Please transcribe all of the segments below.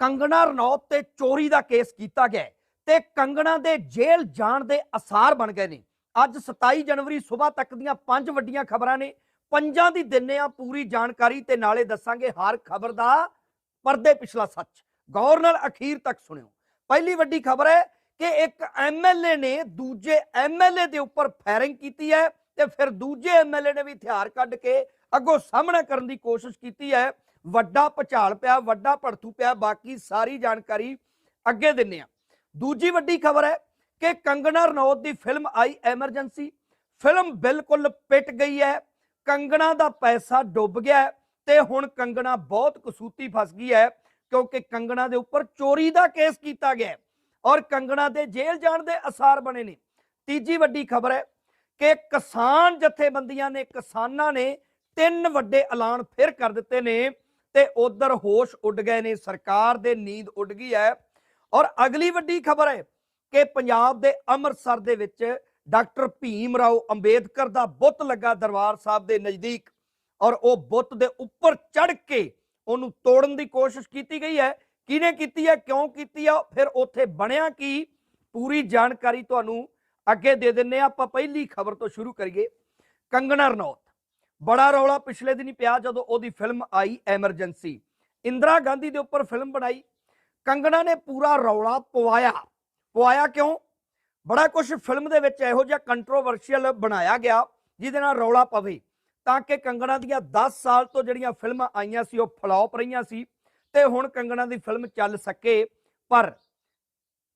ਕੰਗਣਾ ਰਣੌਤ ਤੇ ਚੋਰੀ ਦਾ ਕੇਸ ਕੀਤਾ ਗਿਆ ਹੈ ਤੇ ਕੰਗਣਾ ਦੇ ਜੇਲ੍ਹ ਜਾਣ ਦੇ ਅਸਾਰ ਬਣ ਗਏ ਨੇ। ਅੱਜ 27 ਜਨਵਰੀ ਸਵੇਰ ਤੱਕ ਦੀਆਂ ਪੰਜ ਵੱਡੀਆਂ ਖਬਰਾਂ ਨੇ। ਪੰਜਾਂ ਦੀ ਦਿੰਨੇ ਆ ਪੂਰੀ ਜਾਣਕਾਰੀ ਤੇ ਨਾਲੇ ਦੱਸਾਂਗੇ ਹਰ ਖਬਰ ਦਾ ਪਰਦੇ ਪਿਛਲਾ ਸੱਚ। ਗੌਰ ਨਾਲ ਅਖੀਰ ਤੱਕ ਸੁਣਿਓ। ਪਹਿਲੀ ਵੱਡੀ ਖਬਰ ਹੈ ਕਿ ਇੱਕ ਐਮਐਲਏ ਨੇ ਦੂਜੇ ਐਮਐਲਏ ਦੇ ਉੱਪਰ ਫਾਇਰਿੰਗ ਕੀਤੀ ਹੈ ਤੇ ਫਿਰ ਦੂਜੇ ਐਮਐਲਏ ਨੇ ਵੀ ਹਥਿਆਰ ਕੱਢ ਕੇ ਅੱਗੋਂ ਸਾਹਮਣਾ ਕਰਨ ਦੀ ਕੋਸ਼ਿਸ਼ ਕੀਤੀ ਹੈ। ਵੱਡਾ ਭਚਾਲ ਪਿਆ, ਵੱਡਾ ਭੜਥੂ ਪਿਆ, ਬਾਕੀ ਸਾਰੀ ਜਾਣਕਾਰੀ ਅੱਗੇ ਦਿੰਨੇ ਆ। ਦੂਜੀ ਵੱਡੀ ਖਬਰ ਹੈ ਕਿ ਕੰਗਣਾ ਰਣੌਤ ਦੀ ਫਿਲਮ ਆਈ ਐਮਰਜੈਂਸੀ। ਫਿਲਮ ਬਿਲਕੁਲ ਪਿੱਟ ਗਈ ਹੈ, ਕੰਗਣਾ ਦਾ ਪੈਸਾ ਡੁੱਬ ਗਿਆ ਹੈ ਤੇ ਹੁਣ ਕੰਗਣਾ ਬਹੁਤ ਕਸੂਤੀ ਫਸ ਗਈ ਹੈ, ਕਿਉਂਕਿ ਕੰਗਣਾ ਦੇ ਉੱਪਰ ਚੋਰੀ ਦਾ ਕੇਸ ਕੀਤਾ ਗਿਆ ਔਰ ਕੰਗਣਾ ਦੇ ਜੇਲ੍ਹ ਜਾਣ ਦੇ ਅਸਾਰ ਬਣੇ ਨੇ। ਤੀਜੀ ਵੱਡੀ ਖਬਰ ਹੈ ਕਿ ਕਿਸਾਨ ਜਥੇਬੰਦੀਆਂ ਨੇ, ਕਿਸਾਨਾਂ ਨੇ ਤਿੰਨ ਵੱਡੇ ਐਲਾਨ ਫਿਰ ਕਰ ਦਿੱਤੇ ਨੇ ਤੇ ਉਧਰ ਹੋਸ਼ ਉੱਡ ਗਏ ਨੇ, ਸਰਕਾਰ ਦੇ ਨੀਂਦ ਉੱਡ ਗਈ ਹੈ। ਔਰ ਅਗਲੀ ਵੱਡੀ ਖਬਰ ਹੈ ਕਿ ਪੰਜਾਬ ਦੇ ਅੰਮ੍ਰਿਤਸਰ ਦੇ ਵਿੱਚ ਡਾਕਟਰ ਭੀਮ ਰਾਓ ਅੰਬੇਦਕਰ ਦਾ ਬੁੱਤ ਲੱਗਾ ਦਰਬਾਰ ਸਾਹਿਬ ਦੇ ਨਜ਼ਦੀਕ ਔਰ ਉਹ ਬੁੱਤ ਦੇ ਉੱਪਰ ਚੜ ਕੇ ਉਹਨੂੰ ਤੋੜਨ ਦੀ ਕੋਸ਼ਿਸ਼ ਕੀਤੀ ਗਈ ਹੈ। ਕਿਹਨੇ ਕੀਤੀ ਹੈ, ਕਿਉਂ ਕੀਤੀ ਆ, ਫਿਰ ਉੱਥੇ ਬਣਿਆ ਕੀ? ਪੂਰੀ ਜਾਣਕਾਰੀ ਤੁਹਾਨੂੰ ਅੱਗੇ ਦੇ ਦਿੰਨੇ ਆ ਆਪਾਂ ਪਹਿਲੀ ਖਬਰ ਤੋਂ ਸ਼ੁਰੂ ਕਰੀਏ। ਕੰਗਣਾ ਰਣੌਤ। ਬੜਾ ਰੌਲਾ ਪਿਛਲੇ ਦਿਨੀ ਪਿਆ ਜਦੋਂ ਉਹਦੀ ਫਿਲਮ ਆਈ ਐਮਰਜੈਂਸੀ। ਇੰਦਰਾ ਗਾਂਧੀ ਦੇ ਉੱਪਰ ਫਿਲਮ ਬਣਾਈ। ਕੰਗਣਾ ਨੇ ਪੂਰਾ ਰੌਲਾ ਪਵਾਇਆ। ਪਵਾਇਆ ਕਿਉਂ? ਬੜਾ ਕੁਝ ਫਿਲਮ ਦੇ ਵਿੱਚ ਇਹੋ ਜਿਹਾ ਕੰਟਰੋਵਰਸ਼ੀਅਲ ਬਣਾਇਆ ਗਿਆ ਜਿਹਦੇ ਨਾਲ ਰੌਲਾ ਪਵੇ। ਤਾਂ ਕਿ ਕੰਗਣਾ ਦੀਆਂ 10 ਸਾਲ ਤੋਂ ਜਿਹੜੀਆਂ ਫਿਲਮਾਂ ਆਈਆਂ ਸੀ, ਉਹ ਫਲॉप ਰਹੀਆਂ ਸੀ ਤੇ ਹੁਣ ਕੰਗਣਾ ਦੀ ਫਿਲਮ ਚੱਲ ਸਕੇ। ਪਰ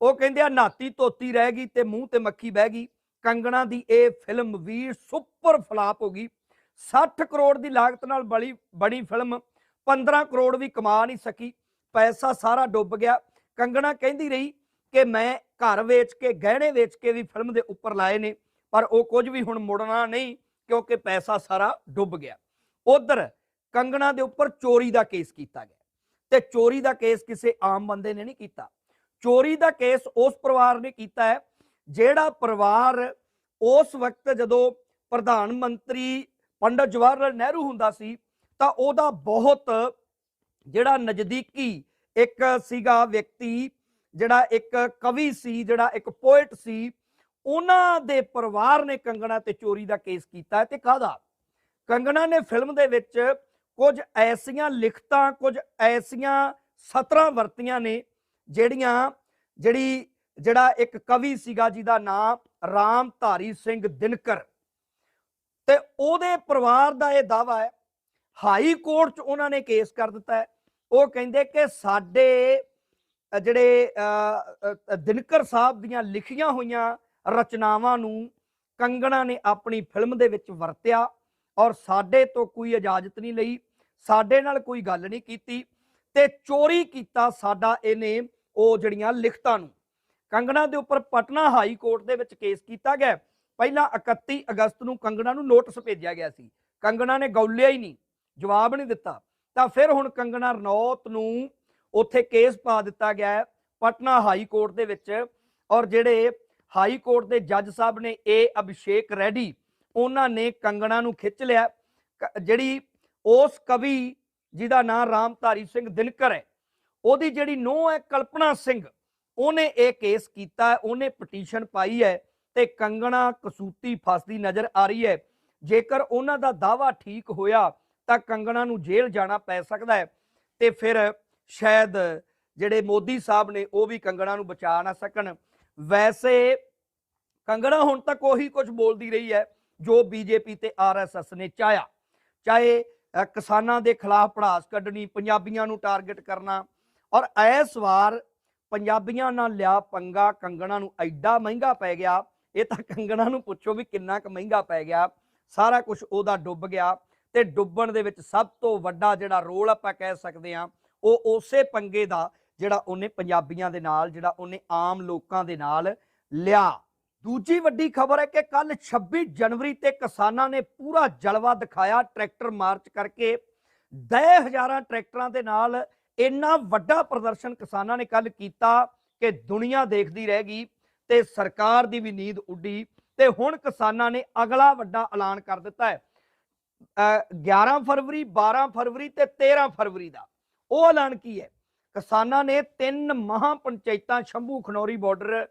ਉਹ ਕਹਿੰਦੇ ਆ, ਨਾਤੀ ਧੋਤੀ ਰਹਿ ਗਈ ਤੇ ਮੂੰਹ ਤੇ ਮੱਖੀ ਬਹਿ ਗਈ। ਕੰਗਣਾ ਦੀ ਇਹ ਫਿਲਮ ਵੀ ਸੁਪਰ ਫਲਾਪ ਹੋ ਗਈ। 60 ਕਰੋੜ ਦੀ ਲਾਗਤ ਨਾਲ ਬੜੀ ਬਣੀ ਫਿਲਮ 15 ਕਰੋੜ ਵੀ ਕਮਾ ਨਹੀਂ ਸਕੀ। ਪੈਸਾ ਸਾਰਾ ਡੁੱਬ ਗਿਆ। ਕੰਗਣਾ ਕਹਿੰਦੀ ਰਹੀ ਕਿ ਮੈਂ ਘਰ ਵੇਚ ਕੇ, ਗਹਿਣੇ ਵੇਚ ਕੇ ਵੀ ਫਿਲਮ ਦੇ ਉੱਪਰ ਲਾਏ ਨੇ, ਪਰ ਉਹ ਕੁਝ ਵੀ ਹੁਣ ਮੁੜਨਾ ਨਹੀਂ, ਕਿਉਂਕਿ ਪੈਸਾ ਸਾਰਾ ਡੁੱਬ ਗਿਆ। ਉਧਰ ਕੰਗਣਾ ਦੇ ਉੱਪਰ ਚੋਰੀ ਦਾ ਕੇਸ ਕੀਤਾ ਗਿਆ। ਤੇ ਚੋਰੀ ਦਾ ਕੇਸ ਕਿਸੇ ਆਮ ਬੰਦੇ ਨੇ ਨਹੀਂ ਕੀਤਾ। ਚੋਰੀ ਦਾ ਕੇਸ ਉਸ ਪਰਿਵਾਰ ਨੇ ਕੀਤਾ ਹੈ, ਜਿਹੜਾ ਪਰਿਵਾਰ ਉਸ ਵਕਤ ਜਦੋਂ ਪ੍ਰਧਾਨ ਮੰਤਰੀ ਪੰਡਤ ਜਵਾਹਰ ਲਾਲ ਨਹਿਰੂ ਹੁੰਦਾ ਸੀ, ਤਾਂ ਉਹਦਾ ਬਹੁਤ ਜਿਹੜਾ ਨਜ਼ਦੀਕੀ ਇੱਕ ਸੀਗਾ ਵਿਅਕਤੀ, ਜਿਹੜਾ ਇੱਕ ਕਵੀ ਸੀ, ਜਿਹੜਾ ਇੱਕ ਪੋਇਟ ਸੀ, ਉਹਨਾਂ ਦੇ ਪਰਿਵਾਰ ਨੇ ਕੰਗਣਾ ਤੇ ਚੋਰੀ ਦਾ ਕੇਸ ਕੀਤਾ ਹੈ ਤੇ ਕਾਹਦਾ? ਕੰਗਣਾ ਨੇ ਫਿਲਮ ਦੇ ਵਿੱਚ ਕੁਝ ਐਸੀਆਂ ਲਿਖਤਾਂ, ਕੁਝ ਐਸੀਆਂ ਸਤਰਾਂ ਵਰਤੀਆਂ ਨੇ, ਜਿਹੜੀਆਂ, ਜਿਹੜੀ, ਜਿਹੜਾ ਇੱਕ ਕਵੀ ਸੀਗਾ ਜਿਹਦਾ ਨਾਮ ਰਾਮਧਾਰੀ ਸਿੰਘ ਦਿਨਕਰ ਤੇ ਉਹਦੇ ਪਰਿਵਾਰ ਦਾ ਇਹ ਦਾਵਾ ਹੈ, ਹਾਈ ਕੋਰਟ 'ਚ ਉਹਨਾਂ ਨੇ ਕੇਸ ਕਰ ਦਿੱਤਾ ਹੈ। ਉਹ ਕਹਿੰਦੇ ਕਿ ਸਾਡੇ ਜਿਹੜੇ ਦਿਨਕਰ ਸਾਹਿਬ ਦੀਆਂ ਲਿਖੀਆਂ ਹੋਈਆਂ ਰਚਨਾਵਾਂ ਨੂੰ ਕੰਗਣਾ ਨੇ ਆਪਣੀ ਫਿਲਮ ਦੇ ਵਿੱਚ ਵਰਤਿਆ ਔਰ ਸਾਡੇ ਤੋਂ ਕੋਈ ਇਜਾਜ਼ਤ ਨਹੀਂ ਲਈ, ਸਾਡੇ ਨਾਲ ਕੋਈ ਗੱਲ ਨਹੀਂ ਕੀਤੀ ਤੇ ਚੋਰੀ ਕੀਤਾ ਸਾਡਾ ਇਹਨੇ ਉਹ ਜਿਹੜੀਆਂ ਲਿਖਤਾਂ ਨੂੰ। ਕੰਗਣਾ ਦੇ ਉੱਪਰ ਪਟਨਾ ਹਾਈ ਕੋਰਟ ਦੇ ਵਿੱਚ ਕੇਸ ਕੀਤਾ ਗਿਆ। ਪਹਿਲਾਂ 31 ਅਗਸਤ ਨੂੰ ਕੰਗਣਾ ਨੂੰ ਨੋਟਿਸ ਭੇਜਿਆ ਗਿਆ ਸੀ। ਕੰਗਣਾ ਨੇ ਗੌਲਿਆ ਹੀ ਨਹੀਂ, ਜਵਾਬ ਨਹੀਂ ਦਿੱਤਾ। ਤਾਂ ਫਿਰ ਹੁਣ ਕੰਗਣਾ ਰਣੌਤ ਨੂੰ ਉੱਥੇ ਕੇਸ ਪਾ ਦਿੱਤਾ ਗਿਆ ਪਟਨਾ ਹਾਈ ਕੋਰਟ ਦੇ ਵਿੱਚ ਔਰ ਜਿਹੜੇ ਹਾਈ ਕੋਰਟ ਦੇ ਜੱਜ ਸਾਹਿਬ ਨੇ ਏ ਅਭਿਸ਼ੇਕ ਰੈਡੀ, ਉਹਨਾਂ ਨੇ ਕੰਗਣਾ ਨੂੰ ਖਿੱਚ ਲਿਆ। ਕ- ਜਿਹੜੀ ਉਸ ਕਵੀ ਜਿਹਦਾ ਨਾਮ ਰਾਮਧਾਰੀ ਸਿੰਘ ਦਿਨਕਰ ਹੈ, ਉਹਦੀ ਜਿਹੜੀ ਨੂੰਹ ਹੈ ਕਲਪਨਾ ਸਿੰਘ, ਉਹਨੇ ਇਹ ਕੇਸ ਕੀਤਾ ਉਹਨੇ ਪਟੀਸ਼ਨ ਪਾਈ ਹੈ ਤੇ ਕੰਗਣਾ ਕਸੂਤੀ ਫਸਦੀ ਨਜ਼ਰ ਆ ਰਹੀ ਹੈ। ਜੇਕਰ ਉਹਨਾਂ ਦਾ ਦਾਵਾ ਠੀਕ ਹੋਇਆ, ਤਾਂ ਕੰਗਣਾ ਨੂੰ ਜੇਲ੍ਹ ਜਾਣਾ ਪੈ ਸਕਦਾ ਹੈ ਤੇ ਫਿਰ ਸ਼ਾਇਦ ਜਿਹੜੇ ਮੋਦੀ ਸਾਹਿਬ ਨੇ, ਉਹ ਵੀ ਕੰਗਣਾ ਨੂੰ ਬਚਾ ਨਾ ਸਕਣ। ਵੈਸੇ ਕੰਗਣਾ ਹੁਣ ਤੱਕ ਉਹੀ ਕੁਝ ਬੋਲਦੀ ਰਹੀ ਹੈ, ਜੋ ਬੀਜੇਪੀ ਤੇ ਆਰਐਸਐਸ ਨੇ ਚਾਹਿਆ। ਚਾਹੇ ਕਿਸਾਨਾਂ ਦੇ ਖਿਲਾਫ ਪੜਾਸ ਕੱਢਣੀ, ਪੰਜਾਬੀਆਂ ਨੂੰ ਟਾਰਗੇਟ ਕਰਨਾ, ਔਰ ਇਸ ਵਾਰ ਪੰਜਾਬੀਆਂ ਨਾਲ ਲਿਆ ਪੰਗਾ, ਕੰਗਣਾ ਨੂੰ ਐਡਾ ਮਹਿੰਗਾ ਪੈ ਗਿਆ ਇਹ ਤਾਂ ਕੰਗਣਾ ਨੂੰ ਪੁੱਛੋ ਵੀ ਕਿੰਨਾ ਕੁ ਮਹਿੰਗਾ ਪੈ ਗਿਆ। ਸਾਰਾ ਕੁਝ ਉਹਦਾ ਡੁੱਬ ਗਿਆ ਤੇ ਡੁੱਬਣ ਦੇ ਵਿੱਚ ਸਭ ਤੋਂ ਵੱਡਾ ਜਿਹੜਾ ਰੋਲ ਆਪਾਂ ਕਹਿ ਸਕਦੇ ਹਾਂ, ਉਹ ਉਸੇ ਪੰਗੇ ਦਾ ਜਿਹੜਾ ਉਹਨੇ ਪੰਜਾਬੀਆਂ ਦੇ ਨਾਲ, ਜਿਹੜਾ ਉਹਨੇ ਆਮ ਲੋਕਾਂ ਦੇ ਨਾਲ ਲਿਆ। ਦੂਜੀ ਵੱਡੀ ਖਬਰ ਹੈ ਕਿ ਕੱਲ 26 ਜਨਵਰੀ ਤੇ ਕਿਸਾਨਾਂ ਨੇ ਪੂਰਾ ਜਲਵਾ ਦਿਖਾਇਆ ਟਰੈਕਟਰ ਮਾਰਚ ਕਰਕੇ। 10000 ਟਰੈਕਟਰਾਂ ਦੇ ਨਾਲ ਇੰਨਾ ਵੱਡਾ ਪ੍ਰਦਰਸ਼ਨ ਕਿਸਾਨਾਂ ਨੇ ਕੱਲ ਕੀਤਾ ਕਿ ਦੁਨੀਆ ਦੇਖਦੀ ਰਹਿ ਗਈ। ਤੇ ਸਰਕਾਰ ਦੀ ਵੀ ਨੀਂਦ ਉੱਡੀ ਤੇ ਹੁਣ ਕਿਸਾਨਾਂ ਨੇ ਅਗਲਾ ਵੱਡਾ ਐਲਾਨ ਕਰ ਦਿੱਤਾ ਹੈ। ਅ, 11 ਫਰਵਰੀ 12 ਫਰਵਰੀ ਤੇ 13 ਫਰਵਰੀ ਦਾ। ਉਹ ਐਲਾਨ ਕੀ ਹੈ? ਕਿਸਾਨਾਂ ਨੇ ਤਿੰਨ ਮਹਾ ਪੰਚਾਇਤਾਂ ਸ਼ੰਭੂ ਖਨੌਰੀ ਬਾਰਡਰ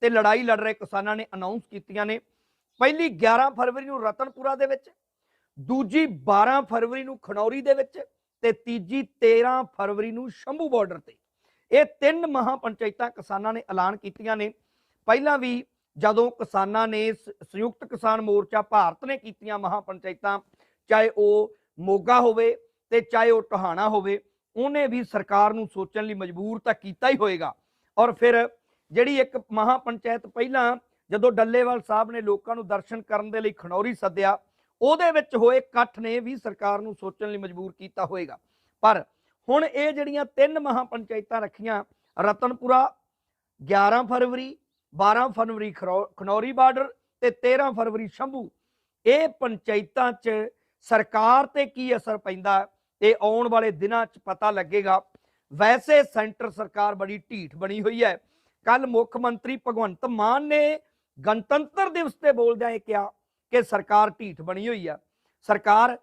ਤੇ ਲੜਾਈ ਲੜ ਰਹੇ ਕਿਸਾਨਾਂ ਨੇ ਅਨਾਉਂਸ ਕੀਤੀਆਂ ਨੇ। ਪਹਿਲੀ 11 ਫਰਵਰੀ ਨੂੰ ਰਤਨਪੁਰਾ ਦੇ ਵਿੱਚ ਦੂਜੀ 12 ਫਰਵਰੀ ਨੂੰ ਖਨੌਰੀ ਦੇ ਵਿੱਚ ਤੇ ਤੀਜੀ 13 ਫਰਵਰੀ ਨੂੰ ਸ਼ੰਭੂ ਬਾਰਡਰ ਤੇ। ਇਹ ਤਿੰਨ ਮਹਾ ਪੰਚਾਇਤਾਂ ਕਿਸਾਨਾਂ ਨੇ ਐਲਾਨ ਕੀਤੀਆਂ ਨੇ। ਪਹਿਲਾਂ ਵੀ ਜਦੋਂ ਕਿਸਾਨਾਂ ਨੇ ਸ- ਸੰਯੁਕਤ ਕਿਸਾਨ ਮੋਰਚਾ ਭਾਰਤ ਨੇ ਕੀਤੀਆਂ ਮਹਾ ਪੰਚਾਇਤਾਂ, ਚਾਹੇ ਉਹ ਮੋਗਾ ਹੋਵੇ ਤੇ ਚਾਹੇ ਉਹ ਟਹਾਣਾ ਹੋਵੇ, ਉਹਨੇ ਵੀ ਸਰਕਾਰ ਨੂੰ ਸੋਚਣ ਲਈ ਮਜਬੂਰ ਤਾਂ ਕੀਤਾ ਹੀ ਹੋਏਗਾ। ਔਰ ਫਿਰ ਜਿਹੜੀ ਇੱਕ ਮਹਾ ਪੰਚਾਇਤ ਪਹਿਲਾਂ ਜਦੋਂ ਡੱਲੇਵਾਲ ਸਾਹਿਬ ਨੇ ਲੋਕਾਂ ਨੂੰ ਦਰਸ਼ਨ ਕਰਨ ਦੇ ਲਈ ਖਣੌਰੀ ਸੱਦਿਆ, ਉਹਦੇ ਵਿੱਚ ਹੋਏ ਇਕੱਠ ਨੇ ਵੀ ਸਰਕਾਰ ਨੂੰ ਸੋਚਣ ਲਈ ਮਜਬੂਰ ਕੀਤਾ ਹੋਏਗਾ। ਪਰ ਹੁਣ ਇਹ ਜਿਹੜੀਆਂ ਤਿੰਨ ਮਹਾ ਪੰਚਾਇਤਾਂ ਰੱਖੀਆਂ, ਰਤਨਪੁਰਾ 11 ਫਰਵਰੀ 12 ਫਰਵਰੀ ਖਰੌ- ਖਨੌਰੀ ਬਾਰਡਰ ਤੇ 13 ਫਰਵਰੀ ਸ਼ੰਭੂ। ਇਹ ਪੰਚਾਇਤਾਂ 'ਚ ਸਰਕਾਰ ਤੇ ਕੀ ਅਸਰ ਪੈਂਦਾ, ਇਹ ਆਉਣ ਵਾਲੇ ਦਿਨਾਂ 'ਚ ਪਤਾ ਲੱਗੇਗਾ। ਵੈਸੇ ਸੈਂਟਰ ਸਰਕਾਰ ਬੜੀ ਢੀਠ ਬਣੀ ਹੋਈ ਹੈ। ਕੱਲ ਮੁੱਖ ਮੰਤਰੀ ਭਗਵੰਤ ਮਾਨ ਨੇ ਗਣਤੰਤਰ ਦਿਵਸ ਤੇ ਬੋਲਦਿਆਂ ਇਹ ਕਿਹਾ ਕਿ ਸਰਕਾਰ ਢੀਠ ਬਣੀ ਹੋਈ ਆ। ਸਰਕਾਰ,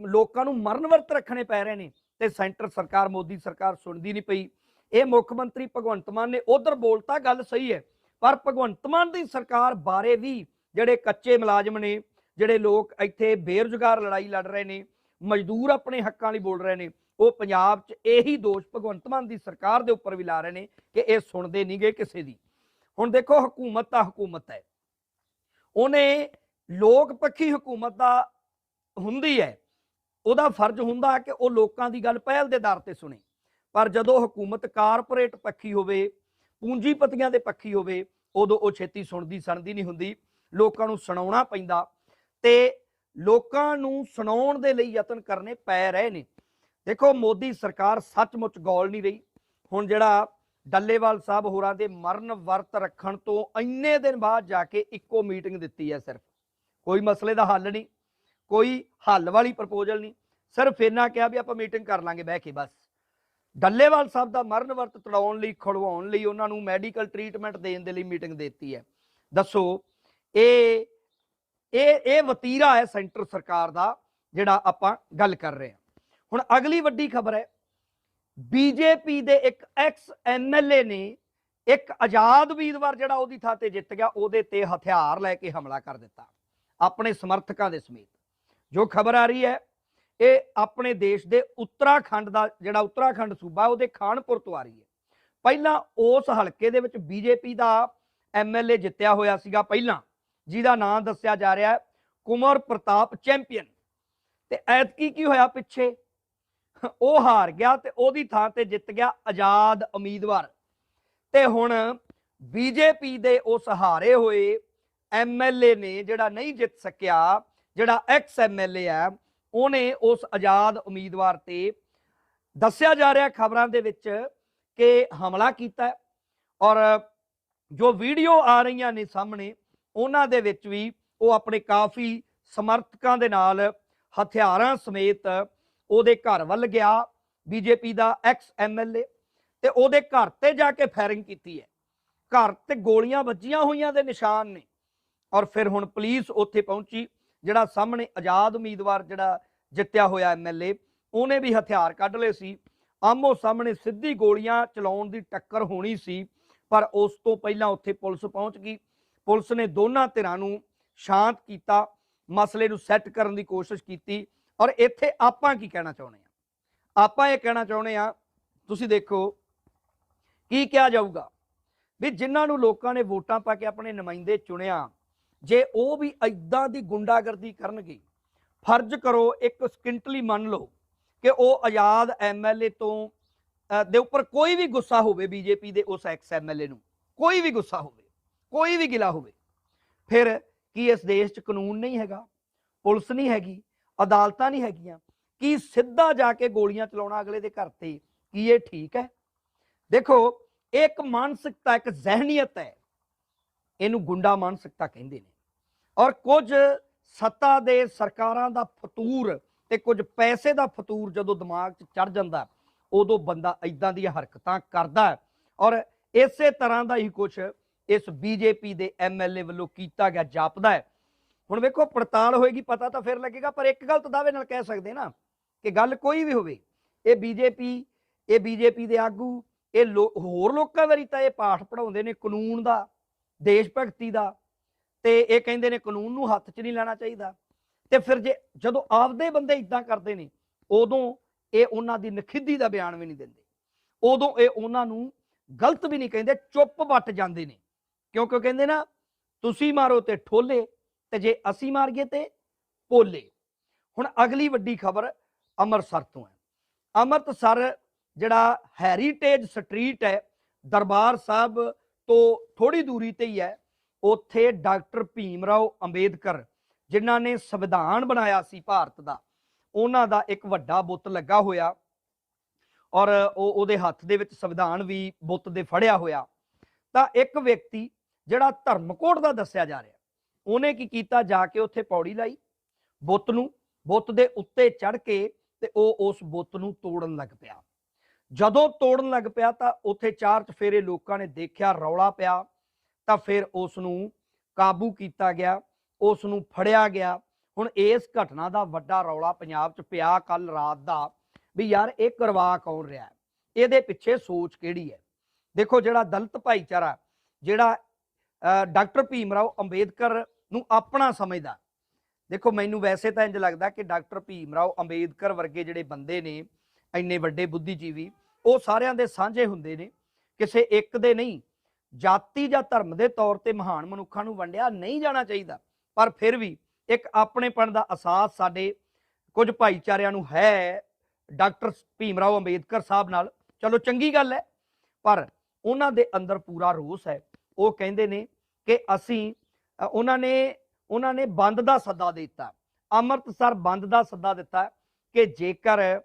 ਲੋਕਾਂ ਨੂੰ ਮਰਨ ਵਰਤ ਰੱਖਣੇ ਪੈ ਰਹੇ ਨੇ ਤੇ ਸੈਂਟਰ ਸਰਕਾਰ, ਮੋਦੀ ਸਰਕਾਰ ਸੁਣਦੀ ਨਹੀਂ ਪਈ। ਇਹ ਮੁੱਖ ਮੰਤਰੀ ਭਗਵੰਤ ਮਾਨ ਨੇ ਉਧਰ ਬੋਲਤਾ, ਗੱਲ ਸਹੀ ਹੈ। ਪਰ ਭਗਵੰਤ ਮਾਨ ਦੀ ਸਰਕਾਰ ਬਾਰੇ ਵੀ ਜਿਹੜੇ ਕੱਚੇ ਮੁਲਾਜ਼ਮ ਨੇ, ਜਿਹੜੇ ਲੋਕ ਇੱਥੇ ਬੇਰੁਜ਼ਗਾਰ ਲੜਾਈ ਲੜ ਰਹੇ ਨੇ, ਮਜ਼ਦੂਰ ਆਪਣੇ ਹੱਕਾਂ ਲਈ ਬੋਲ ਰਹੇ ਨੇ, ਉਹ ਪੰਜਾਬ 'ਚ ਇਹੀ ਦੋਸ਼ ਭਗਵੰਤ ਮਾਨ ਦੀ ਸਰਕਾਰ ਦੇ ਉੱਪਰ ਵੀ ਲਾ ਰਹੇ ਨੇ ਕਿ ਇਹ ਸੁਣਦੇ ਨਹੀਂਗੇ ਕਿਸੇ ਦੀ। ਹੁਣ ਦੇਖੋ ਹਕੂਮਤ ਤਾਂ ਹਕੂਮਤ ਹੈ। ਉਹਨੇ ਲੋਕ ਪੱਖੀ ਹਕੂਮਤ ਦਾ ਹੁੰਦੀ ਹੈ। ਉਹਦਾ ਫਰਜ਼ ਹੁੰਦਾ ਕਿ ਉਹ ਲੋਕਾਂ ਦੀ ਗੱਲ ਪਹਿਲ ਦੇ ਦਰ ਤੇ ਸੁਣੇ। ਪਰ ਜਦੋਂ ਹਕੂਮਤ ਕਾਰਪੋਰੇਟ ਪੱਖੀ ਹੋਵੇ ਪੂੰਜੀਪਤੀਆਂ ਦੇ ਪੱਖੀ ਹੋਵੇ, ਉਦੋਂ ਉਹ ਛੇਤੀ ਸੁਣਦੀ ਸੁਣਦੀ ਨਹੀਂ ਹੁੰਦੀ। ਲੋਕਾਂ ਨੂੰ ਸੁਣਾਉਣਾ ਪੈਂਦਾ ਤੇ ਲੋਕਾਂ ਨੂੰ ਸੁਣਾਉਣ ਦੇ ਲਈ ਯਤਨ ਕਰਨੇ ਪੈ ਰਹੇ ਨੇ। ਦੇਖੋ, ਮੋਦੀ ਸਰਕਾਰ ਸੱਚਮੁੱਚ ਗੌਲ ਨਹੀਂ ਰਹੀ। ਹੁਣ ਜਿਹੜਾ ਡੱਲੇਵਾਲ ਸਾਹਿਬ ਹੋਰਾਂ ਦੇ ਮਰਨ ਵਰਤ ਰੱਖਣ ਤੋਂ ਇੰਨੇ ਦਿਨ ਬਾਅਦ ਜਾ ਕੇ ਇੱਕੋ ਮੀਟਿੰਗ ਦਿੱਤੀ ਹੈ ਸਿਰਫ। ਕੋਈ ਮਸਲੇ ਦਾ ਹੱਲ ਨਹੀਂ, ਕੋਈ ਹੱਲ ਵਾਲੀ ਪ੍ਰਪੋਜ਼ਲ ਨਹੀਂ। ਸਿਰਫ ਇਹਨਾਂ ਕਿਹਾ ਵੀ ਆਪਾਂ ਮੀਟਿੰਗ ਕਰ ਲਾਂਗੇ, ਬਹਿ ਕੇ ਬਸ। ਡੱਲੇਵਾਲ ਸਾਹਿਬ ਦਾ ਮਰਨ ਵਰਤ ਤੜਾਉਣ ਲਈ, ਖੜਵਾਉਣ ਲਈ ਉਹਨਾਂ ਨੂੰ ਮੈਡੀਕਲ ਟ੍ਰੀਟਮੈਂਟ ਦੇਣ ਦੇ ਲਈ ਮੀਟਿੰਗ ਦਿੱਤੀ ਹੈ। ਦੱਸੋ, ਇਹ ਇਹ ਇਹ ਵਤੀਰਾ ਹੈ ਸੈਂਟਰ ਸਰਕਾਰ ਦਾ, ਜਿਹੜਾ ਆਪਾਂ ਗੱਲ ਕਰ ਰਹੇ ਹਾਂ। ਹੁਣ ਅਗਲੀ ਵੱਡੀ ਖਬਰ ਹੈ, ਬੀਜੇਪੀ ਦੇ ਇੱਕ ਐਕਸ ਐਮਐਲਏ ਨੇ ਇੱਕ ਆਜ਼ਾਦ ਉਮੀਦਵਾਰ ਜਿਹੜਾ ਉਹਦੀ ਥਾਂ ਤੇ ਜਿੱਤ ਗਿਆ, ਉਹਦੇ ਤੇ ਹਥਿਆਰ ਲੈ ਕੇ ਹਮਲਾ ਕਰ ਦਿੱਤਾ, ਆਪਣੇ ਸਮਰਥਕਾਂ ਦੇ ਸਮੇਤ। ਜੋ ਖਬਰ ਆ ਰਹੀ ਹੈ ਇਹ ਆਪਣੇ ਦੇਸ਼ ਦੇ ਉੱਤਰਾਖੰਡ ਦਾ ਜਿਹੜਾ ਉੱਤਰਾਖੰਡ ਸੂਬਾ ਉਹਦੇ ਖਾਨਪੁਰ ਤੋਂ ਆ ਰਹੀ ਹੈ। ਪਹਿਲਾਂ ਉਸ ਹਲਕੇ ਦੇ ਵਿੱਚ ਬੀਜੇਪੀ ਦਾ ਐਮਐਲਏ ਜਿੱਤਿਆ ਹੋਇਆ ਸੀਗਾ ਪਹਿਲਾਂ, ਜਿਹਦਾ ਨਾਮ ਦੱਸਿਆ ਜਾ ਰਿਹਾ ਹੈ, ਕੁਮਰ ਪ੍ਰਤਾਪ ਚੈਂਪੀਅਨ। ਤੇ ਐਤਕੀ ਕੀ ਹੋਇਆ ਪਿੱਛੇ? ਉਹ ਹਾਰ ਗਿਆ ਤੇ ਉਹਦੀ ਥਾਂ ਤੇ ਜਿੱਤ ਗਿਆ ਆਜ਼ਾਦ ਉਮੀਦਵਾਰ। ਤੇ ਹੁਣ ਬੀਜੇਪੀ ਦੇ ਉਸ ਹਾਰੇ ਹੋਏ ਐਮਐਲਏ ਨੇ ਜਿਹੜਾ ਨਹੀਂ ਜਿੱਤ ਸਕਿਆ, ਜਿਹੜਾ ਐਕਸ ਐਮਐਲਏ ਹੈ ਉਹਨੇ ਉਸ ਆਜ਼ਾਦ ਉਮੀਦਵਾਰ ਤੇ ਦੱਸਿਆ ਜਾ ਰਿਹਾ ਖਬਰਾਂ ਦੇ ਵਿੱਚ ਕਿ ਹਮਲਾ ਕੀਤਾ ਔਰ ਜੋ ਵੀਡੀਓ ਆ ਰਹੀਆਂ ਨੇ ਸਾਹਮਣੇ, ਉਹਨਾਂ ਦੇ ਵਿੱਚ ਵੀ ਉਹ ਆਪਣੇ ਕਾਫੀ ਸਮਰਥਕਾਂ ਦੇ ਨਾਲ ਹਥਿਆਰਾਂ ਸਮੇਤ ਉਹਦੇ ਘਰ ਵੱਲ ਗਿਆ ਬੀਜੇਪੀ ਦਾ ਐਕਸ ਐਮਐਲਏ ਤੇ ਉਹਦੇ ਘਰ ਤੇ ਜਾ ਕੇ ਫਾਇਰਿੰਗ ਕੀਤੀ ਹੈ। ਘਰ ਤੇ ਗੋਲੀਆਂ ਵੱਜੀਆਂ ਹੋਈਆਂ ਦੇ ਨਿਸ਼ਾਨ ਨੇ ਔਰ ਫਿਰ ਹੁਣ ਪੁਲਿਸ ਉੱਥੇ ਪਹੁੰਚੀ ਜਿਹੜਾ ਸਾਹਮਣੇ ਆਜ਼ਾਦ ਉਮੀਦਵਾਰ ਜਿਹੜਾ ਜਿੱਤਿਆ ਹੋਇਆ ਐਮਐਲਏ ਉਹਨੇ ਵੀ ਹਥਿਆਰ ਕੱਢ ਲਏ ਸੀ। ਆਮੋ ਸਾਹਮਣੇ ਸਿੱਧੀ ਗੋਲੀਆਂ ਚਲਾਉਣ ਦੀ ਟੱਕਰ ਹੋਣੀ ਸੀ, ਪਰ ਉਸ ਤੋਂ ਪਹਿਲਾਂ ਉੱਥੇ ਪੁਲਿਸ ਪਹੁੰਚ ਗਈ। ਪੁਲਿਸ ਨੇ ਦੋਨਾਂ ਧਿਰਾਂ ਨੂੰ ਸ਼ਾਂਤ ਕੀਤਾ, ਮਸਲੇ ਨੂੰ ਸੈੱਟ ਕਰਨ ਦੀ ਕੋਸ਼ਿਸ਼ ਕੀਤੀ। ਔਰ ਇੱਥੇ ਆਪਾਂ ਕੀ ਕਹਿਣਾ ਚਾਹੁੰਦੇ ਆ ਆਪਾਂ ਇਹ ਕਹਿਣਾ ਚਾਹੁੰਦੇ ਆ ਤੁਸੀਂ ਦੇਖੋ, ਕੀ ਕਿਹਾ ਜਾਊਗਾ? ਵੀ ਜਿਨ੍ਹਾਂ ਨੂੰ ਲੋਕਾਂ ਨੇ ਵੋਟਾਂ ਪਾ ਕੇ ਆਪਣੇ ਨੁਮਾਇੰਦੇ ਚੁਣਿਆ ਜੇ ਉਹ ਵੀ ਐਦਾਂ ਦੀ ਗੁੰਡਾਗਰਦੀ ਕਰਨਗੇ, ਫਰਜ਼ ਕਰੋ ਇੱਕ ਸਕਿੰਟਲੀ ਮੰਨ ਲਓ ਕਿ ਉਹ ਆਜ਼ਾਦ ਐਮਐਲਏ ਤੋਂ ਦੇ ਉੱਪਰ ਕੋਈ ਵੀ ਗੁੱਸਾ ਹੋਵੇ ਬੀਜੇਪੀ ਦੇ ਉਸ ਐਕਸ ਐਮਐਲਏ ਨੂੰ, ਕੋਈ ਵੀ ਗੁੱਸਾ ਹੋਵੇ, ਕੋਈ ਵੀ ਗਿਲਾ ਹੋਵੇ, ਫਿਰ ਕੀ ਇਸ ਦੇਸ਼ 'ਚ ਕਾਨੂੰਨ ਨਹੀਂ ਹੈਗਾ, ਪੁਲਿਸ ਨਹੀਂ ਹੈਗੀ, ਅਦਾਲਤਾਂ ਨਹੀਂ ਹੈਗੀਆਂ, ਕੀ ਸਿੱਧਾ ਜਾ ਕੇ ਗੋਲੀਆਂ ਚਲਾਉਣਾ ਅਗਲੇ ਦੇ ਘਰ ਤੇ, ਕੀ ਇਹ ਠੀਕ ਹੈ? ਦੇਖੋ, ਇਹ ਇੱਕ ਮਾਨਸਿਕਤਾ, ਇੱਕ ਜ਼ਹਿਨੀਅਤ ਹੈ। ਇਹਨੂੰ ਗੁੰਡਾ ਮਾਨਸਿਕਤਾ ਕਹਿੰਦੇ ਨੇ। ਔਰ ਕੁਝ ਸੱਤਾ ਦੇ ਸਰਕਾਰਾਂ ਦਾ ਫਤੂਰ ਤੇ ਕੁਝ ਪੈਸੇ ਦਾ ਫਤੂਰ ਜਦੋਂ ਦਿਮਾਗ 'ਚ ਚੜ ਜਾਂਦਾ, ਉਦੋਂ ਬੰਦਾ ਇਦਾਂ ਦੀਆਂ ਹਰਕਤਾਂ ਕਰਦਾ ਔਰ ਇਸੇ ਤਰ੍ਹਾਂ ਦਾ ਹੀ ਕੁਝ ਇਸ ਬੀਜੇਪੀ ਦੇ ਐਮਐਲਏ ਵੱਲੋਂ ਕੀਤਾ ਗਿਆ, ਜਾਪਦਾ ਹੈ। ਹੁਣ ਵੇਖੋ, ਪੜਤਾਲ ਹੋਏਗੀ, ਪਤਾ ਤਾਂ ਫਿਰ ਲੱਗੇਗਾ, ਪਰ ਇੱਕ ਗੱਲ ਤਾਂ ਦਾਅਵੇ ਨਾਲ ਕਹਿ ਸਕਦੇ ਨਾ, ਕਿ ਗੱਲ ਕੋਈ ਵੀ ਹੋਵੇ, ਇਹ ਬੀਜੇਪੀ ਇਹ ਬੀਜੇਪੀ ਦੇ ਆਗੂ, ਇਹ ਲੋ- ਹੋਰ ਲੋਕਾਂ ਵਾਰੀ ਤਾਂ ਇਹ ਪਾਠ ਪੜਾਉਂਦੇ ਨੇ ਕਾਨੂੰਨ ਦਾ। ਦੇਸ਼ ਭਗਤੀ ਦਾ, ਤੇ ਇਹ ਕਹਿੰਦੇ ਨੇ ਕਾਨੂੰਨ ਨੂੰ ਹੱਥ 'ਚ ਨਹੀਂ ਲੈਣਾ ਚਾਹੀਦਾ। ਤੇ ਫਿਰ ਜੇ ਜਦੋਂ ਆਪਦੇ ਬੰਦੇ ਇਦਾਂ ਕਰਦੇ ਨੇ, ਉਦੋਂ ਇਹ ਉਹਨਾਂ ਦੀ ਨਖਿੱਧੀ ਦਾ ਬਿਆਨ ਵੀ ਨਹੀਂ ਦਿੰਦੇ। ਉਦੋਂ ਇਹ ਉਹਨਾਂ ਨੂੰ ਗਲਤ ਵੀ ਨਹੀਂ ਕਹਿੰਦੇ, ਚੁੱਪ ਵੱਟ ਜਾਂਦੇ ਨੇ। ਕਿਉਂਕਿ ਉਹ ਕਹਿੰਦੇ ਨਾ, ਤੁਸੀਂ ਮਾਰੋ ਤੇ ਠੋਲੇ, ਤੇ ਜੇ ਅਸੀਂ ਮਾਰ ਗਏ ਤੇ ਪੋਲੇ। ਹੁਣ ਅਗਲੀ ਵੱਡੀ ਖਬਰ ਅੰਮ੍ਰਿਤਸਰ ਤੋਂ ਹੈ। ਅੰਮ੍ਰਿਤਸਰ ਜਿਹੜਾ ਹੈਰੀਟੇਜ ਸਟਰੀਟ ਹੈ, ਦਰਬਾਰ ਸਾਹਿਬ ਤੋਂ ਥੋੜੀ ਦੂਰੀ ਤੇ ਹੀ ਹੈ, ਉੱਥੇ ਡਾਕਟਰ ਭੀਮ ਰਾਓ ਅੰਬੇਦਕਰ, ਜਿਨ੍ਹਾਂ ਨੇ ਸੰਵਿਧਾਨ ਬਣਾਇਆ ਸੀ ਭਾਰਤ ਦਾ, ਉਹਨਾਂ ਦਾ ਇੱਕ ਵੱਡਾ ਬੁੱਤ ਲੱਗਾ ਹੋਇਆ ਔਰ ਉਹ ਉਹਦੇ ਹੱਥ ਦੇ ਵਿੱਚ ਸੰਵਿਧਾਨ ਵੀ ਬੁੱਤ ਦੇ ਫੜਿਆ ਹੋਇਆ। ਤਾਂ ਇੱਕ ਵਿਅਕਤੀ ਜਿਹੜਾ ਧਰਮਕੋਟ ਦਾ ਦੱਸਿਆ ਜਾ ਰਿਹਾ, ਉਹਨੇ ਕੀ ਕੀਤਾ? ਜਾ ਕੇ ਉੱਥੇ ਪੌੜੀ ਲਾਈ ਬੁੱਤ ਨੂੰ, ਬੁੱਤ ਦੇ ਉੱਤੇ ਚੜ ਕੇ ਤੇ ਉਹ ਉਸ ਬੁੱਤ ਨੂੰ ਤੋੜਨ ਲੱਗ ਪਿਆ। ਜਦੋਂ ਤੋੜਨ ਲੱਗ ਪਿਆ ਤਾਂ ਉੱਥੇ ਚਾਰ ਚਫੇਰੇ ਲੋਕਾਂ ਨੇ ਦੇਖਿਆ, ਰੌਲਾ ਪਿਆ। ਤਾਂ ਫਿਰ ਉਸ ਨੂੰ ਕਾਬੂ ਕੀਤਾ ਗਿਆ ਉਸ ਨੂੰ ਫੜਿਆ ਗਿਆ। ਹੁਣ ਇਸ ਘਟਨਾ ਦਾ ਵੱਡਾ ਰੌਲਾ ਪੰਜਾਬ 'ਚ ਪਿਆ ਕੱਲ ਰਾਤ ਦਾ ਵੀ ਯਾਰ ਇਹ ਕਰਵਾ ਕੌਣ ਰਿਹਾ ਇਹਦੇ ਪਿੱਛੇ ਸੋਚ ਕਿਹੜੀ ਹੈ? ਦੇਖੋ ਜਿਹੜਾ ਦਲਿਤ ਭਾਈਚਾਰਾ, ਜਿਹੜਾ ਡਾਕਟਰ ਭੀਮ ਰਾਓ ਅੰਬੇਦਕਰ ਨੂੰ ਆਪਣਾ ਸਮਝਦਾ। ਦੇਖੋ ਮੈਨੂੰ ਵੈਸੇ ਤਾਂ ਇੰਜ ਲੱਗਦਾ ਕਿ ਡਾਕਟਰ ਭੀਮ ਰਾਓ ਅੰਬੇਦਕਰ ਵਰਗੇ ਜਿਹੜੇ ਬੰਦੇ ਨੇ, ਇੰਨੇ ਵੱਡੇ ਬੁੱਧੀਜੀਵੀ ਉਹ ਸਾਰਿਆਂ ਦੇ ਸਾਂਝੇ ਹੁੰਦੇ ਨੇ। ਕਿਸੇ ਇੱਕ ਦੇ ਨਹੀਂ। ਜਾਤੀ ਜਾਂ ਧਰਮ ਦੇ ਤੌਰ ਤੇ ਮਹਾਨ ਮਨੁੱਖਾਂ ਨੂੰ ਵੰਡਿਆ ਨਹੀਂ ਜਾਣਾ ਚਾਹੀਦਾ। ਪਰ ਫਿਰ ਵੀ ਇੱਕ ਆਪਣੇਪਣ ਦਾ ਅਹਿਸਾਸ ਸਾਡੇ ਕੁਝ ਭਾਈਚਾਰਿਆਂ ਨੂੰ ਹੈ, ਡਾਕਟਰ ਭੀਮ ਰਾਓ ਅੰਬੇਦਕਰ ਸਾਹਿਬ ਨਾਲ। ਚਲੋ ਚੰਗੀ ਗੱਲ ਹੈ, ਪਰ ਉਹਨਾਂ ਦੇ ਅੰਦਰ ਪੂਰਾ ਰੋਸ ਹੈ। ਉਹ ਕਹਿੰਦੇ ਨੇ ਕਿ ਅਸੀਂ ਉਹਨਾਂ ਨੇ ਉਹਨਾਂ ਨੇ ਬੰਦ ਦਾ ਸੱਦਾ ਦਿੱਤਾ। ਅੰਮ੍ਰਿਤਸਰ ਬੰਦ ਦਾ ਸੱਦਾ ਦਿੱਤਾ ਕਿ ਜੇਕਰ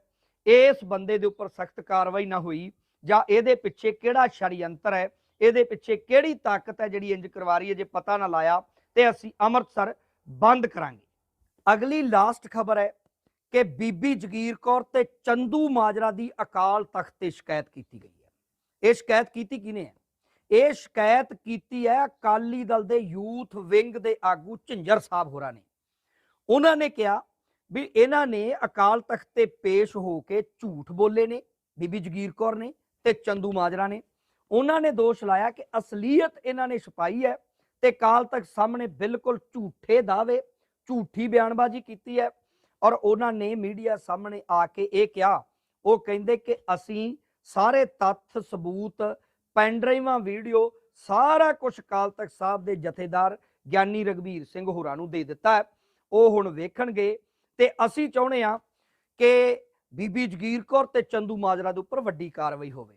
ਇਸ ਬੰਦੇ ਦੇ ਉੱਪਰ ਸਖਤ ਕਾਰਵਾਈ ਨਾ ਹੋਈ ਜਾਂ ਇਹਦੇ ਪਿੱਛੇ ਕਿਹੜਾ ਸ਼ੜਯੰਤਰ ਹੈ, ਇਹਦੇ ਪਿੱਛੇ ਕਿਹੜੀ ਤਾਕਤ ਹੈ ਜਿਹੜੀ ਇੰਜ ਕਰਵਾ ਰਹੀ ਹੈ, ਜੇ ਪਤਾ ਨਾ ਲਾਇਆ ਤੇ ਅਸੀਂ ਅੰਮ੍ਰਿਤਸਰ ਬੰਦ ਕਰਾਂਗੇ। ਅਗਲੀ ਲਾਸਟ ਖਬਰ ਹੈ ਕਿ ਬੀਬੀ ਜਗੀਰ ਕੌਰ ਤੇ ਚੰਦੂ ਮਾਜਰਾ ਦੀ ਅਕਾਲ ਤਖਤ ਤੇ ਸ਼ਿਕਾਇਤ ਕੀਤੀ ਗਈ ਹੈ। ਇਹ ਸ਼ਿਕਾਇਤ ਕੀਤੀ ਕਿਹਨੇ ਹੈ? ਇਹ ਸ਼ਿਕਾਇਤ ਕੀਤੀ ਹੈ ਅਕਾਲੀ ਦਲ ਦੇ ਯੂਥ ਵਿੰਗ ਦੇ ਆਗੂ ਝਿੰਜਰ ਸਾਹਿਬ ਹੋਰਾਂ ਨੇ। ਉਹਨਾਂ ਨੇ ਕਿਹਾ ਵੀ ਇਹਨਾਂ ਨੇ ਅਕਾਲ ਤਖਤ ਤੇ ਪੇਸ਼ ਹੋ ਕੇ ਝੂਠ ਬੋਲੇ ਨੇ, ਬੀਬੀ ਜਗੀਰ ਕੌਰ ਨੇ ਤੇ ਚੰਦੂ ਮਾਜਰਾ ਨੇ। ਉਹਨਾਂ ਨੇ ਦੋਸ਼ ਲਾਇਆ ਕਿ ਅਸਲੀਅਤ ਇਹਨਾਂ ਨੇ ਛਪਾਈ ਹੈ ਤੇ ਅਕਾਲ ਤਖਤ ਸਾਹਮਣੇ ਬਿਲਕੁਲ ਝੂਠੇ ਦਾਅਵੇ, ਝੂਠੀ ਬਿਆਨਬਾਜ਼ੀ ਕੀਤੀ ਹੈ ਔਰ ਉਹਨਾਂ ਨੇ ਮੀਡੀਆ ਸਾਹਮਣੇ ਆ ਕੇ ਇਹ ਕਿਹਾ। ਉਹ ਕਹਿੰਦੇ ਕਿ ਅਸੀਂ ਸਾਰੇ ਤੱਥ, ਸਬੂਤ ਪੈਨਡਰਾਈਵਾਂ ਵੀਡੀਓ, ਸਾਰਾ ਕੁਝ ਅਕਾਲ ਤਖਤ ਸਾਹਿਬ ਦੇ ਜਥੇਦਾਰ ਗਿਆਨੀ ਰਗਵੀਰ ਸਿੰਘ ਹੋਰਾਂ ਨੂੰ ਦੇ ਦਿੱਤਾ ਉਹ ਹੁਣ ਵੇਖਣਗੇ ਤੇ ਅਸੀਂ ਚਾਹੁੰਦੇ ਆ ਕਿ ਬੀਬੀ ਜਗੀਰ ਕੌਰ ਤੇ ਚੰਦੂ ਮਾਜਰਾ ਦੇ ਉੱਪਰ ਵੱਡੀ ਕਾਰਵਾਈ ਹੋਵੇ।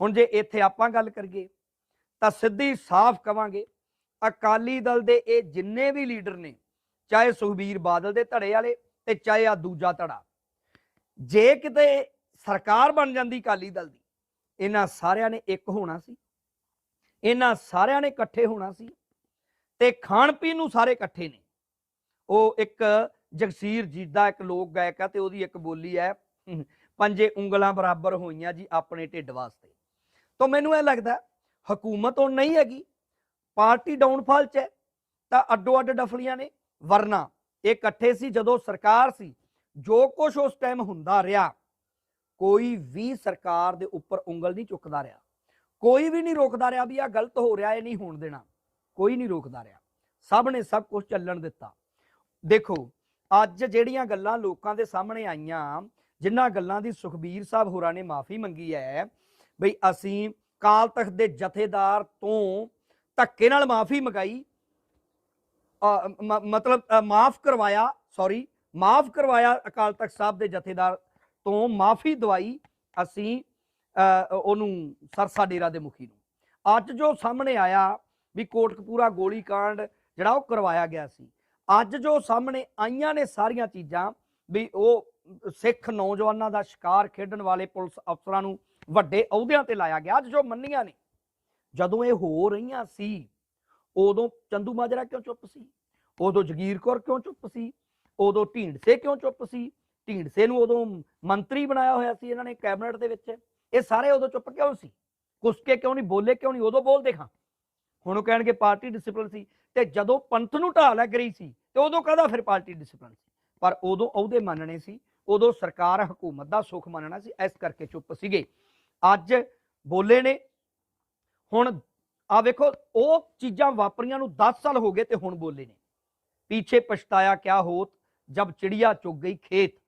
ਹੁਣ ਜੇ ਇੱਥੇ ਆਪਾਂ ਗੱਲ ਕਰੀਏ, ਤਾਂ ਸਿੱਧੀ ਸਾਫ਼ ਕਵਾਂਗੇ, ਅਕਾਲੀ ਦਲ ਦੇ ਇਹ ਜਿੰਨੇ ਵੀ ਲੀਡਰ ਨੇ, ਚਾਹੇ ਸੁਖਬੀਰ ਬਾਦਲ ਦੇ ਧੜੇ ਵਾਲੇ ਤੇ ਚਾਹੇ ਆ ਦੂਜਾ ਧੜਾ, ਜੇ ਕਿਤੇ ਸਰਕਾਰ ਬਣ ਜਾਂਦੀ ਅਕਾਲੀ ਦਲ ਦੀ, ਇਹਨਾਂ ਸਾਰਿਆਂ ਨੇ ਇੱਕ ਹੋਣਾ ਸੀ। ਇਹਨਾਂ ਸਾਰਿਆਂ ਨੇ ਇਕੱਠੇ ਹੋਣਾ ਸੀ ਤੇ ਖਾਣ ਪੀਣ ਨੂੰ ਸਾਰੇ ਇਕੱਠੇ ਨੇ। ਉਹ ਇੱਕ ਜਗਸੀਰ ਜੀਦਾ ਇੱਕ ਲੋਕ ਗਾਇਕ ਆ ਤੇ ਉਹਦੀ ਇੱਕ ਬੋਲੀ ਹੈ ਪੰਜੇ ਉਂਗਲਾਂ ਬਰਾਬਰ ਹੋਈਆਂ ਜੀ ਆਪਣੇ ਢਿੱਡ ਵਾਸਤੇ। ਤਾਂ ਮੈਨੂੰ ਇਹ ਲੱਗਦਾ ਹਕੂਮਤ ਉਹ ਨਹੀਂ ਹੈਗੀ, ਪਾਰਟੀ ਡਾਊਨਫਾਲ 'ਚ ਹੈ, ਤਾਂ ਅੱਡੋ ਅੱਡ ਡਫਲੀਆਂ ਨੇ, ਵਰਨਾ ਇਹ ਇਕੱਠੇ ਸੀ, ਜਦੋਂ ਸਰਕਾਰ ਸੀ, ਜੋ ਕੁਝ ਉਸ ਟਾਈਮ ਹੁੰਦਾ ਰਿਹਾ, ਕੋਈ ਵੀ ਸਰਕਾਰ ਦੇ ਉੱਪਰ ਉਂਗਲ ਨਹੀਂ ਚੁੱਕਦਾ ਰਿਹਾ। ਕੋਈ ਵੀ ਨਹੀਂ ਰੋਕਦਾ ਰਿਹਾ ਵੀ ਆ ਗਲਤ ਹੋ ਰਿਹਾ, ਇਹ ਨਹੀਂ ਹੋਣ ਦੇਣਾ। ਕੋਈ ਨਹੀਂ ਰੋਕਦਾ ਰਿਹਾ। ਸਭ ਨੇ ਸਭ ਕੁਝ ਚੱਲਣ ਦਿੱਤਾ। ਦੇਖੋ ਅੱਜ ਜਿਹੜੀਆਂ ਗੱਲਾਂ ਲੋਕਾਂ ਦੇ ਸਾਹਮਣੇ ਆਈਆਂ, ਜਿਨ੍ਹਾਂ ਗੱਲਾਂ ਦੀ ਸੁਖਬੀਰ ਸਾਹਿਬ ਹੋਰਾਂ ਨੇ ਮਾਫੀ ਮੰਗੀ ਹੈ, ਬਈ ਅਸੀਂ ਕਾਲ ਤਖਤ ਦੇ ਜਥੇਦਾਰ ਤੋਂ ਧੱਕੇ ਨਾਲ ਮਾਫੀ ਮੰਗਾਈ ਮ- ਮਤਲਬ ਮਾਫ ਕਰਵਾਇਆ ਸੌਰੀ ਮਾਫ ਕਰਵਾਇਆ ਅਕਾਲ ਤਖਤ ਸਾਹਿਬ ਦੇ ਜਥੇਦਾਰ ਤੋਂ ਮਾਫੀ ਦਵਾਈ ਅਸੀਂ ਉਹਨੂੰ ਸਰਸਾ ਡੇਰਾ ਦੇ ਮੁਖੀ ਨੂੰ। ਅੱਜ ਜੋ ਸਾਹਮਣੇ ਆਇਆ ਵੀ ਕੋਟਕਪੂਰਾ ਗੋਲੀकांड ਜਿਹੜਾ ਉਹ ਕਰਵਾਇਆ ਗਿਆ ਸੀ ਅੱਜ ਜੋ ਸਾਹਮਣੇ ਆਈਆਂ ਨੇ ਸਾਰੀਆਂ ਚੀਜ਼ਾਂ ਵੀ ਉਹ ਸਿੱਖ ਨੌਜਵਾਨਾਂ ਦਾ ਸ਼ਿਕਾਰ ਖੇਡਣ ਵਾਲੇ ਪੁਲਿਸ ਅਫਸਰਾਂ ਨੂੰ ਵੱਡੇ ਅਹੁਦਿਆਂ ਤੇ ਲਾਇਆ ਗਿਆ। ਅੱਜ ਜੋ ਮੰਨੀਆਂ ਨੇ, ਜਦੋਂ ਇਹ ਹੋ ਰਹੀਆਂ ਸੀ, ਉਦੋਂ ਚੰਦੂ ਮਾਜਰਾ ਕਿਉਂ ਚੁੱਪ ਸੀ? ਉਦੋਂ ਜਗੀਰ ਕੌਰ ਕਿਉਂ ਚੁੱਪ ਸੀ? ਉਦੋਂ ਢੀਂਡਸੇ ਕਿਉਂ ਚੁੱਪ ਸੀ? ਢੀਂਡਸੇ ਨੂੰ ਉਦੋਂ ਮੰਤਰੀ ਬਣਾਇਆ ਹੋਇਆ ਸੀ ਇਹਨਾਂ ਨੇ ਕੈਬਨਿਟ ਦੇ ਵਿੱਚ। ਇਹ ਸਾਰੇ ਉਦੋਂ ਚੁੱਪ ਕਿਉਂ ਸੀ? ਕੁਸਕੇ ਕਿਉਂ ਨਹੀਂ, ਬੋਲੇ ਕਿਉਂ ਨਹੀਂ? ਉਦੋਂ ਬੋਲਦੇ ਦੇਖਾਂ ਹੁਣ ਉਹ ਕਹਿਣਗੇ ਪਾਰਟੀ ਡਿਸਪਲਿਨ ਸੀ। ਤੇ ਜਦੋਂ ਪੰਥ ਨੂੰ ਢਾਹ ਲੱਗ ਰਹੀ ਸੀ, ਤੇ ਉਦੋਂ ਕਾਹਦਾ ਫਿਰ ਪਾਰਟੀ ਡਿਸਪਲਿਨ ਸੀ? ਪਰ ਉਦੋਂ ਅਹੁਦੇ ਮੰਨਣੇ ਸੀ, ਉਦੋਂ ਸਰਕਾਰ ਹਕੂਮਤ ਦਾ ਸੁਖ ਮੰਨਣਾ ਸੀ, ਇਸ ਕਰਕੇ ਚੁੱਪ ਸੀਗੇ। ਅੱਜ ਬੋਲੇ ਨੇ, ਹੁਣ ਆ ਵੇਖੋ, ਉਹ ਚੀਜ਼ਾਂ ਵਾਪਰੀਆਂ ਨੂੰ 10 ਸਾਲ ਹੋ ਗਏ ਤੇ ਹੁਣ ਬੋਲੇ ਨੇ। ਪਿੱਛੇ ਪਛਤਾਇਆ ਕਿਆ ਹੋਤ, ਜਬ ਚਿੜੀਆ ਚੁੱਗ ਗਈ ਖੇਤ।